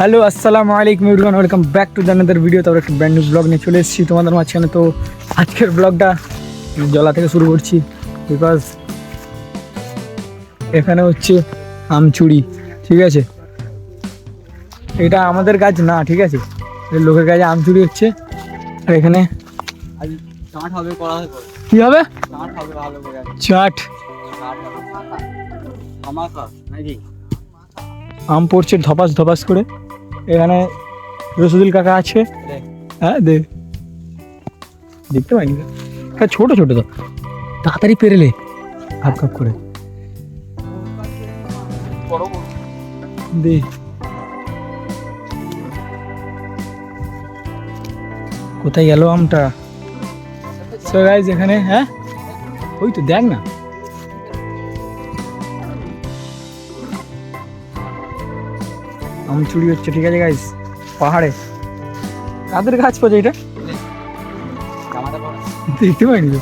Hello আসসালামু আলাইকুম everyone welcome back to the another video তারপর একটা ব্র্যান্ড নিউ ব্লগ নিয়ে চলে এসেছি তোমাদের মাঝখানে তো আজকের ব্লগটা জলা থেকে শুরু করছি বিকজ এখানে হচ্ছে আমচুড়ি ঠিক আছে? এটা আমাদের গাছ না ঠিক আছে? লোকের কাছে আমচুড়ি হচ্ছে। আর এখানে কি হবে? চাট আম পড়ছে ধপাস ধপাস করে। এখানে রসুদুল কাকা আছে। হ্যাঁ দে। দেখতে পাইনি হ্যাঁ ছোট ছোট তো। তাড়াতাড়ি পেরেলে হাফ কাপ করে। দে। কোথায় গেল আমটা? সো গাইজ এখানে হ্যাঁ? ওই তো দেখ না। আম চুরি হচ্ছে, ঠিক আছে গাইজ পাহাড়ে। কাদের গাছ পাচ্ছে এটা? দেখতে পাইনি তো।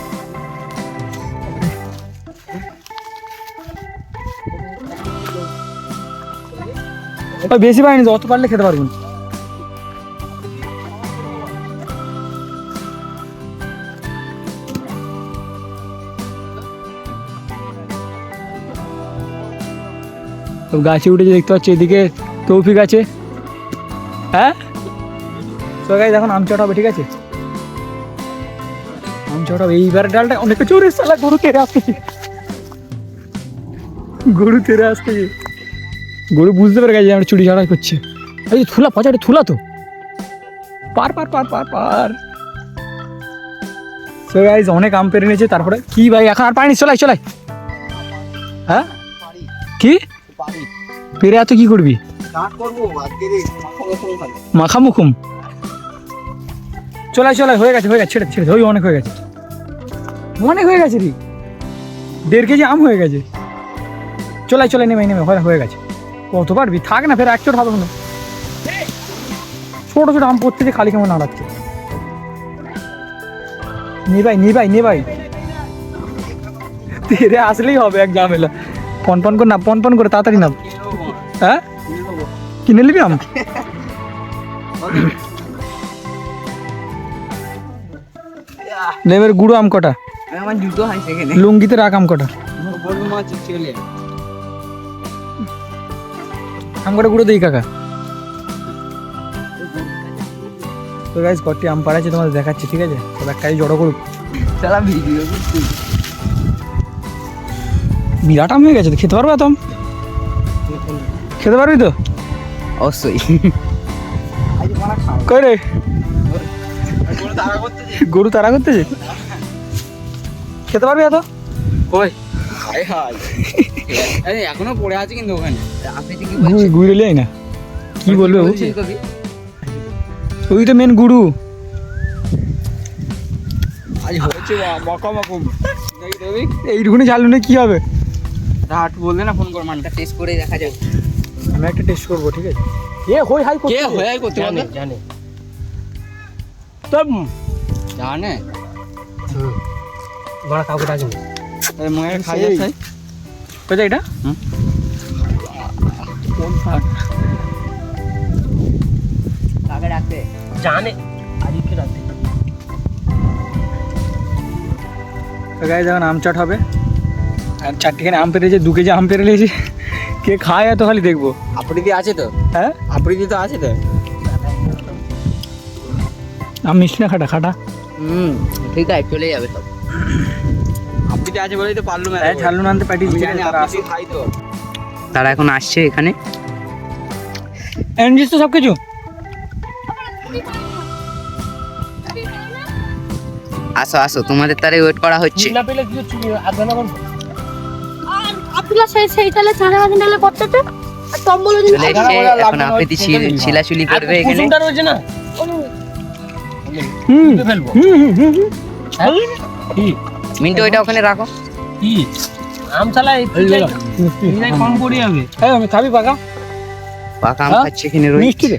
বেশি পাইনি অত পারলে খেতে পারব না। তো গাছে উঠেছে, দেখতে পাচ্ছি এদিকে তৌফিক আছে। হ্যাঁ? তো গাইজ এখন আম চট হবে ঠিক আছে? আম চট হবে। এইবার ডালটা অনেক জোরে সালা গরু তেরে আসতেছে গরু তেরে আসতেছে গরু বুঝতে পেরে গেছে আমরা চুরি ঝাড়াই করছে। এই যে থুলা পচাটে থুলা তো। পার পার পার পার পার। সো গাইজ অনেক আম পেরে নিয়েছে তারপরে কি ভাই এখন আর পানি চলাই চলাই। হ্যাঁ? কি? পেরে এত কি করবি? মাখামুখুম। চলাই চলাই হয়ে গেছে হয়ে গেছে, ছেড়ে ছেড়ে ওই অনেক হয়ে গেছে। অনেক হয়ে গেছে রে। দেড় কেজি আম হয়ে গেছে। চলাই চলাই নেমে নেমে, হয়ে হয়ে গেছে। কত পারবি থাক না, ফের এক চোট হবে না ছোট ছোট আম পড়তে যে খালি কেমন নাড়াচ্ছে। নিবাই নিবাই নিবাই। তেরে আসলেই হবে এক ঝামেলা। পন পন করে না, পন পন করে তাড়াতাড়ি নাম। হ্যাঁ? কিনে নেব আম? লেবের গুঁড়ো আম কটা? আমার জুতো হয় সেখানে লুঙ্গিতে রাখ আম কটা। চলে আম কটা গুঁড়ো দিই কাকা। তো গাইজ কটি আম পাড়াচ্ছে তোমাদের দেখাচ্ছি, ঠিক আছে? সব কাজে জড়ো করুক। সারা ভিডিও বিরাট আম হয়ে গেছে খেতে পারবে তো খেতে পারবি তো? অবশ্যই। কই রে? কোনো তারা করতে গরু তারা করতেছে? খেতে পারবি এত? কই? হাই হাই আরে এখনও পড়ে আছে কিন্তু ওখানে। আপনি কি গুড় গুড়ে না। কি বলবে ও? ওই তো মেন গুরু। এইটুকুনি ঝালুনে কি হবে? হাট বললে না ফোন কর মানটা টেস্ট করে দেখা যাবে। আমি একটা টেস্ট করব ঠিক আছে? এ হই হাই করতে হবে। হয়ে করতে পারবে জানে তব জানে। বড় কাউকে ডাকি এই ময়ের খাই। আছে কোথায় এটা? হুম? কোন ফাট কাকে ডাকতে জানে। আদিকে রাতে তো গাইজ এখন আম চাট হবে। আর চারটিখানে আম পেরেছে দু কেজি আম পেরে নিয়েছি। কে খায় এত খালি দেখব। আপরিদি আছে তো? হ্যাঁ? আপরিদি তো আছে তো? আম মিষ্টি না খাটা? খাটা। হুম ঠিক আছে চলে যাবে সব। আপরিদি আছে বলেই তো পারলুম হ্যাঁ ছাড়লুন আনতে পাঠিয়েছি জানি তারা আপরিদি খাই তো। তারা এখন আসছে এখানে। এনেছিস তো সব কিছু আসো আসো তোমাদের তারে ওয়েট করা হচ্ছে। না পেলে কিছু চুরি আধা আর আব্দুল্লাহ সেই সেই তালে করতেছে। আর চলে এখন করবে এখানে। রয়েছে না? হুম। ফেলব। হুম হুম হুম হুম। মিন্টু ওইটা ওখানে রাখো। কি? আম চালাই কম পড়ে হ্যাঁ। আমি। খাবি পাকা? পাকা আম হ্যাঁ? খাচ্ছে এখানে মিষ্টি রে।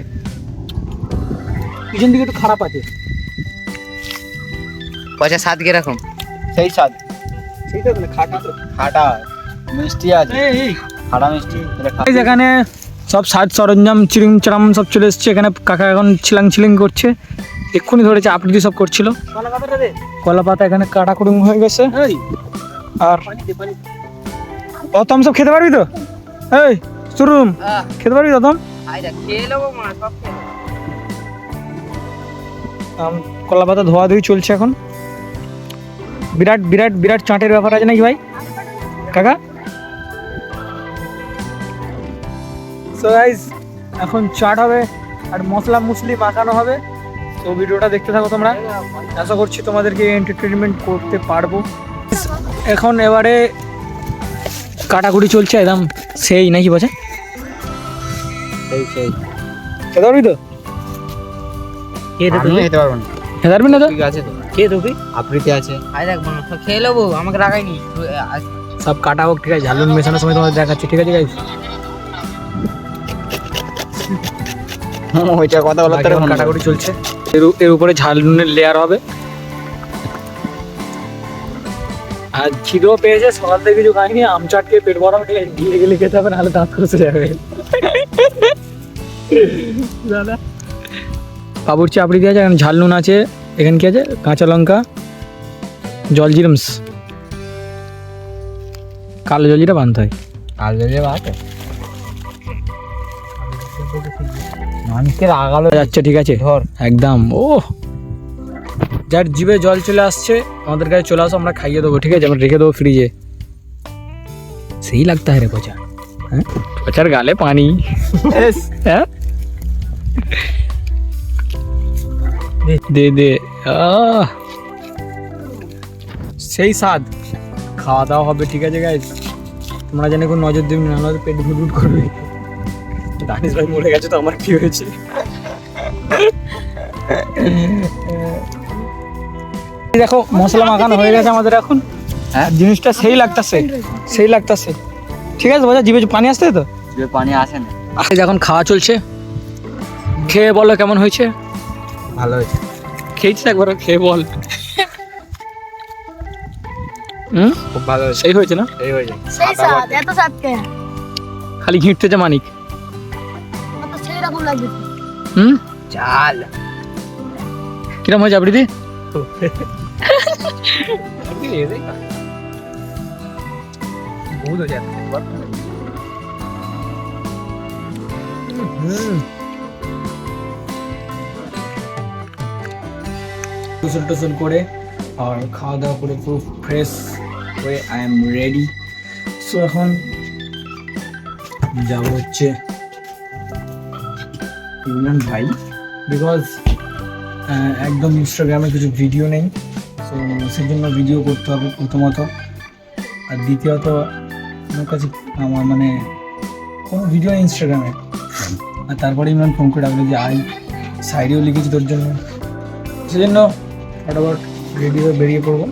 পিছন দিকে একটু খারাপ আছে। পয়সা সাত কীরকম সেই স্বাদ সেইটা তো খাটা তো। খাটা। মিষ্টি আছে। খাটা মিষ্টি এখানে সব সাজ সরঞ্জাম চিরিং চারাম সব চলে এসছে। এখানে কাকা এখন ছিলাং ছিলিং করছে। এক্ষুনি ধরেছে আপনি সব করছিল। কলা পাতা এখানে কাটা কুড়ুম হয়ে গেছে। আর অতম সব খেতে পারবি তো? এই সুরুম। খেতে পারবি অতম? কলা পাতা ধোয়া ধুই চলছে এখন। বিরাট বিরাট বিরাট চাটের ব্যাপার আছে নাকি ভাই? কাকা? সো গাইজ এখন চাট হবে আর মশলা মুসলি মাখানো হবে। তো ভিডিওটা দেখতে থাকো তোমরা। আশা করছি তোমাদেরকে এন্টারটেনমেন্ট করতে পারব। এখন এবারে কাটাকুটি চলছে একদম সেই নাকি বলছে? সেই সেই। খেতে পারবি তো? খেতে পারব না। খেতে পারবি না তো? ঠিক আছে তো। কে তুই। আবৃত্তি আছে। আই খেয়ে নেব আমাকে রাখাইনি সব কাটা হোক ঠিক আছে। ঝালুন মেশানোর সময় তোমাদের দেখাচ্ছি ঠিক আছে গাইজ ওইটা কথা বলার তোর কাটাকুটি চলছে। এর এর উপরে ঝালুনের লেয়ার হবে। আর খিদেও পেয়েছে সকাল থেকে কিছু খাইনি আম চাটকে পেট ভরা গিয়ে গেলে খেতে হবে নাহলে দাঁত খসে যাবে। দাদা। পাবুরচি আপড়ি দিয়ে আছে এখানে ঝাল নুন আছে। এখানে কি আছে? কাঁচা লঙ্কা জল জিরমস। কালো জলজিরা বানতে হয়। কাল বেজে বাতে মানুষকে রাগালো। যাচ্ছে ঠিক আছে? ধর। একদম। ও যার জিভে জল চলে আসছে আমাদের কাছে চলে আসো আমরা খাইয়ে দেবো ঠিক আছে? আমরা রেখে দেবো ফ্রিজে সেই লাগতা है রে কোচা হ্যাঁ? কোচার গালে পানি। হ্যাঁ? দে। দে সেই স্বাদ। খাওয়া দাওয়া হবে ঠিক আছে গাইজ তোমরা জানি কোনো নজর দেবে না নজর পেট ঘুটঘুট করবে। দানিশ ভাই মরে গেছে তো আমার কি হয়েছে? দেখো মশলা মাখানো হয়ে গেছে আমাদের এখন। হ্যাঁ? জিনিসটা সেই লাগতাছে সেই লাগতাছে। ঠিক আছে বোঝা জিভে পানি আসছে তো? যে পানি আসে না। আজ এখন খাওয়া চলছে। খেয়ে বলো কেমন হয়েছে? ভালো হয়েছে। খেয়েছিস একবার খেয়ে বল। হুম? খুব ভালো হয়েছে। সেই হয়েছে না? এই হয়েছে। সেই স্বাদ এত স্বাদ কে? খালি ঘিঁটতেছে মানিক। লাগবে হুম চাল কিরম হয়েছে আবৃতি বহুত হয়ে যাচ্ছে গোসল টোসল করে আর খাওয়া দাওয়া করে পুরো ফ্রেশ হয়ে আই এম রেডি সো এখন যাব হচ্ছে ইমরান ভাই। বিকজ একদম ইনস্টাগ্রামে কিছু ভিডিও নেই সো সেই জন্য ভিডিও করতে হবে প্রথমত। আর দ্বিতীয়ত, আমার কাছে আমার মানে কোনো ভিডিও নেই ইনস্টাগ্রামে। আর তারপরে ইমরান ফোন করে ডাকলো যে, আই সাইডেও লিখেছি তোর জন্য। সেজন্য ফটাফট রেডি বেরিয়ে পড়ব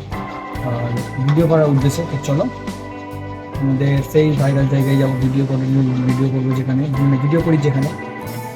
আর ভিডিও করার উদ্দেশ্যে, তো চলো। আমাদের সেই ভাইরাল জায়গায় যাব ভিডিও করে ভিডিও করব যেখানে মানে ভিডিও করি যেখানে।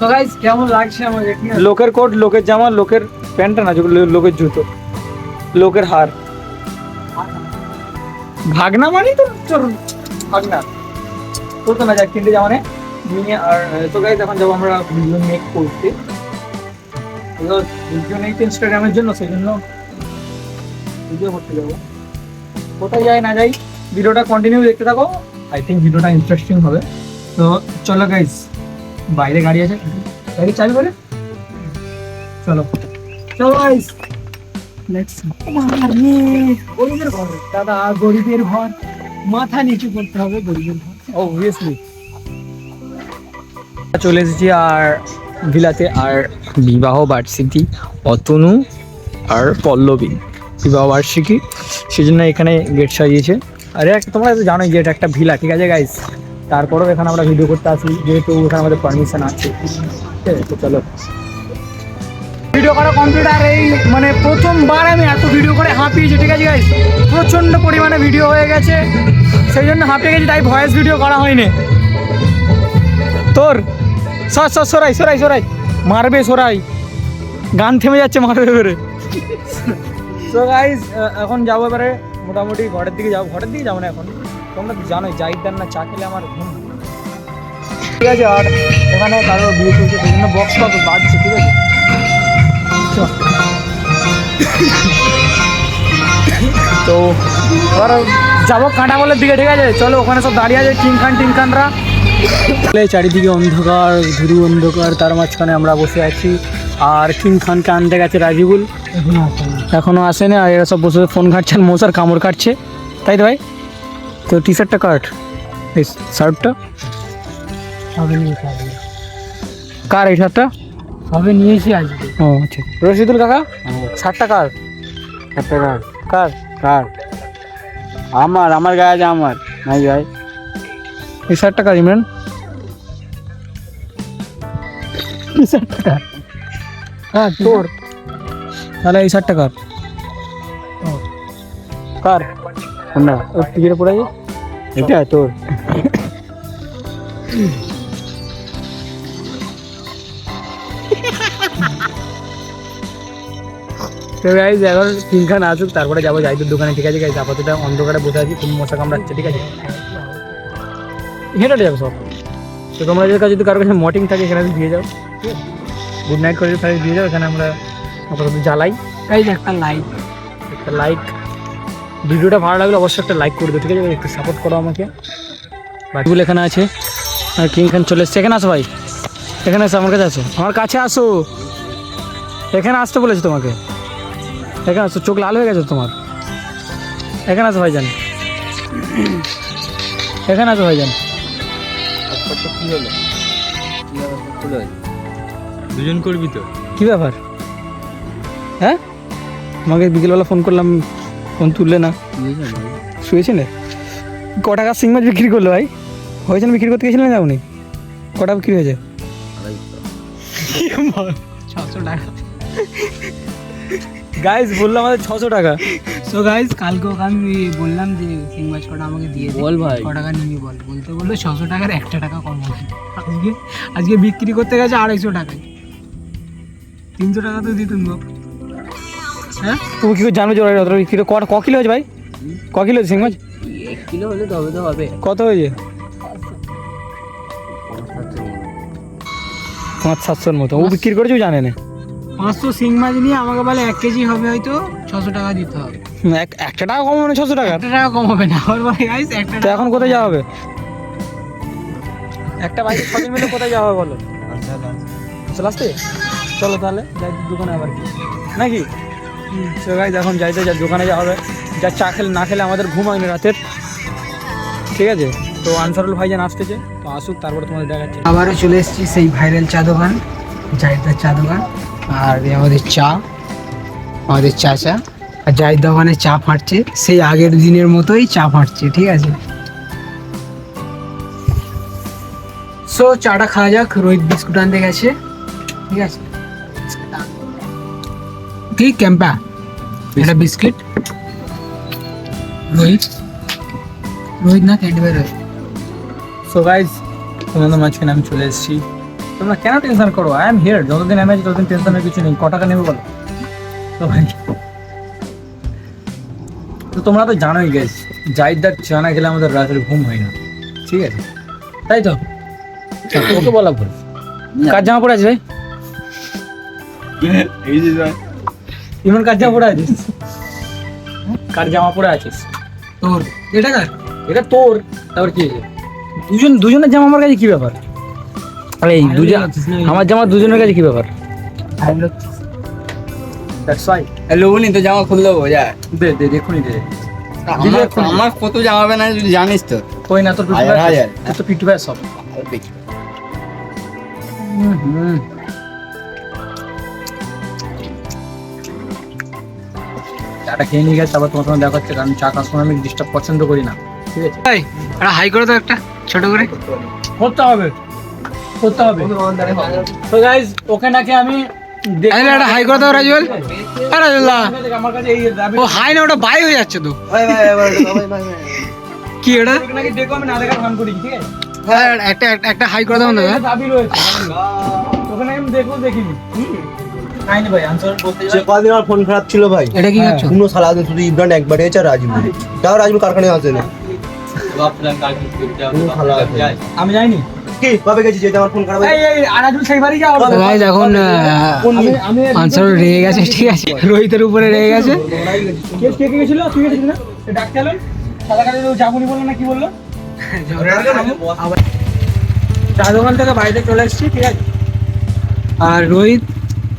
তো গাইস কেমন লাগছে আমাকে? লোকের কোট, লোকের জামা, লোকের প্যান্ট না লোকের জুতো, লোকের হার। ভাগনা মানে তো ভাগনা। তোর তো না যাক তিনটে জামা নে, নিয়ে আর, তো গাইস এখন যাব আমরা ভিডিও মেক করতে। ভিডিও নেই তো ইনস্টাগ্রামের জন্য সেই জন্য ভিডিও করতে যাব। কোথায় যাই, না যাই, ভিডিওটা কন্টিনিউ দেখতে থাকো। আই থিঙ্ক ভিডিওটা ইন্টারেস্টিং হবে। তো চলো গাইস বাইরে গাড়ি আছে। গাড়ি চাবি করে চলো। চলো গাইস গরিবের ঘর। দাদা, গরিবের ঘর। মাথা নিচু করতে হবে গরিবের ঘর। অবভিয়াসলি চলে এসেছি আর ভিলাতে। আর বিবাহ বার্ষিকী, অতনু আর পল্লবী। বিবাহ বার্ষিকী। সেজন্য এখানে গেট সাজিয়েছে। আরে তোমরা তো জানোই যে এটা একটা ভিলা, ঠিক আছে গাইস তারপরেও এখানে আমরা ভিডিও করতে আসি যেহেতু এখানে আমাদের পারমিশন আছে। ঠিক আছে তো চলো। ভিডিও করা কমপ্লিট আর এই মানে প্রথমবার আমি এত ভিডিও করে হাঁপিয়েছি ঠিক আছে গাইস প্রচণ্ড পরিমাণে ভিডিও হয়ে গেছে। সেই জন্য হাঁপিয়ে গেছি তাই ভয়েস ভিডিও করা হয়নি। তোর সর সর সরাই সরাই সরাই। মারবে সরাই। গান থেমে যাচ্ছে মারবে এবারে তো গাইজ এখন যাব এবারে। মোটামুটি ঘরের দিকে যাব ঘরের দিকে যাব না এখন। তোমরা তো জানোই জাহিদার না চা খেলে আমার ঘুম ঠিক আছে আর এখানে কারও বিয়ে চলছে সেই জন্য বক্স টক বাজছে ঠিক আছে? তো এবার যাব কাঁটা কাঁটাকলের দিকে ঠিক আছে? চলো ওখানে সব দাঁড়িয়ে আছে টিং খান টিং খানরা। চারিদিকে অন্ধকার ধুরু অন্ধকার তার মাঝখানে আমরা বসে আছি। আর কিং খানকে আনতে গেছে রাজিবুল। এখনও আসেনি। আর এরা সব বসে ফোন ঘাটছেন মশার কামড় কাটছে। তাই তো ভাই? তো টি শার্টটা কাট এই শার্টটা কার এই শার্টটা সবে নিয়েছি আজকে। ও আচ্ছা। রশিদুল কাকা? শার্টটা কার? একটা কার? কার? কার? আমার আমার গায়ে আছে আমার। নাই ভাই। এই শার্টটা কার ইমরান? এই শার্টটা কার? হ্যাঁ তোর। তাহলে এই শার্টটা কার? কার? কোনটা? ওর টিকিটে পড়ে যায় এটা তোর। তো গাইজ এখন তিনখান আসুক তারপরে যাব জাইদুর দোকানে ঠিক আছে গাইজ আপাতত অন্ধকারে বসে আছি তুমি মশা কামড়াচ্ছে ঠিক আছে? হেঁটে যাবে সব। তো তোমরা যদি কাছে যদি কারোর কাছে মটিং থাকে এখানে দিয়ে যাও। গুড নাইট করে তাহলে দিয়ে যাও এখানে আমরা আপাতত জ্বালাই। যে একটা লাইট একটা লাইক ভিডিওটা ভালো লাগলে অবশ্যই একটা লাইক করে দিও ঠিক আছে? একটু সাপোর্ট করো আমাকে। বাকিগুলো এখানে আছে। আর কিং খান চলে এসছে। এখানে আসো ভাই। এখানে আসো আমার কাছে আসো। আমার কাছে আসো। এখানে আসতে বলেছি তোমাকে। এখানে আসো চোখ লাল হয়ে গেছে তোমার। এখানে আসো ভাইজান। এখানে আসো ভাইজান। দুজন করবি তো? কী ব্যাপার? হ্যাঁ? আমাকে বিকেলবেলা ফোন করলাম। ফোন তুললে না। শুয়েছিলে? ক টাকা সিং মাছ বিক্রি করল ভাই? হয়েছেন বিক্রি করতে গেছিলেন না উনি কটা বিক্রি হয়েছে? ছশো টাকা গাইজ বলল আমাদের ছশো টাকা। সো গাইজ কালকে ওকে আমি বললাম যে সিং মাছ কটা আমাকে দিয়ে দে। বল ভাই। ক টাকা নিবি বল। বলতে বলল ছশো টাকার একটা টাকা কম হবে। আজকে আজকে বিক্রি করতে গেছে আড়াইশো টাকায়। তিনশো টাকা তো দিতুন গো হ্যাঁ? তুমি কি করে জানো যে ওরা বিক্রি ক ক কিলো হয়েছে ভাই? ক কিলো হয়েছে সিং মাছ? এক কিলো হলে তবে তো হবে। কত হয়েছে? পাঁচ সাতশোর মতো। ও বিক্রি করেছে ও জানে না। পাঁচশো সিং মাছ নিয়ে আমাকে বলে এক কেজি হবে হয়তো ছশো টাকা দিতে হবে। এক একটা টাকা কম মানে ছশো টাকা? একটা টাকা কম হবে না। আমার বলে গাইস একটা তো এখন কোথায় যাওয়া হবে? একটা বাইকে ছদিন মিলে কোথায় যাওয়া হবে বলো? চলে আসতে? চলো তাহলে যাই দোকানে আবার কি নাকি? তো গাইজ এখন যাইতে যা, দোকানে যাওয়া হবে। যা চা খেলে, না খেলে আমাদের ঘুম হয়নি রাতের। ঠিক আছে? তো আনসারুল ভাইজান আসতেছে। তো আসুক, তারপরে তোমাদের দেখাচ্ছি। আবারও চলে এসেছি সেই ভাইরাল চা দোকান, জাহিদার চা দোকান। আর আমাদের চা, আমাদের চাচা আর জাহিদ দোকানে চা ফাটছে, সেই আগের দিনের মতোই চা ফাটছে, ঠিক আছে? সো চাটা খাওয়া যাক, রোহিত বিস্কুট আনতে গেছে, ঠিক আছে? কি? ক্যাম্পা। এটা বিস্কিট। রোহিত। রোহিত না ক্যাডবেরি সো গাইজ তোমাদের মাঝখানে আমি চলে এসেছি। তোমরা কেন টেনশন করো? আই এম হিয়ার যতদিন আমি আছি ততদিন টেনশনের কিছু নেই। ক টাকা নেবে বলো? তো ভাই তো তোমরা তো জানোই গেছ জাইদার চানা খেলে আমাদের রাতের ঘুম হয় না। ঠিক আছে? তাই তো? ওকে বলা ভুল। কার জামা পরে আছে ভাই? ইমন কার জামা পরে আছিস? কার জামা পরে আছিস? তোর। এটা কার? এটা তোর। তারপর কি দুজন দুজনের জামা আমার কাছে কি ব্যাপার? আরে এই দুজন আমার জামা দুজনের কাছে কি ব্যাপার? লোবনি তো জামা খুললে দেবো যা। দে দে দেখুনি দে। আমার কত জামা হবে না যদি জানিস তো? কই না তোর পিটু ভাই সব। হুম হুম। চাটা খেয়ে নিয়ে গেছে তারপর তোমার সঙ্গে দেখা হচ্ছে কারণ চা সময় আমি ডিস্টার্ব পছন্দ করি না ঠিক আছে? এই একটা হাই করে তো একটা ছোট করে। করতে হবে করতে হবে। তো গাইজ ওকে নাকি আমি হাই করে দাও রাজুল। আরে রাজুল্লাহ। আমার কাছে এই দাবি ও হাই না ওটা বাই হয়ে যাচ্ছে তো। কি হ্যাঁ একটা একটা- হাই করে দাও না দাবি রয়েছে ওখানে আমি দেখো দেখিনি। সে কদিন আমার ফোন খারাপ ছিল ভাই? এটা কি হ্যাঁ। করছ কোনো সালা শুধু ইব্রান একবার তাও রাজীব কারখানায় আসে না। আমি রেগে গেছে ঠিক আছে? রোহিতের উপরে রেগে গেছে। যাবনি বলল না কি বলল? চা দোকান থেকে বাইরে চলে এসেছি ঠিক আছে। আর রোহিত?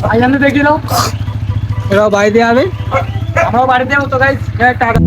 ভাই জানতে দেখি নাও। এরাও বাড়িতে যাবে। আমরাও বাড়িতে যাব তো গাইজ টাকা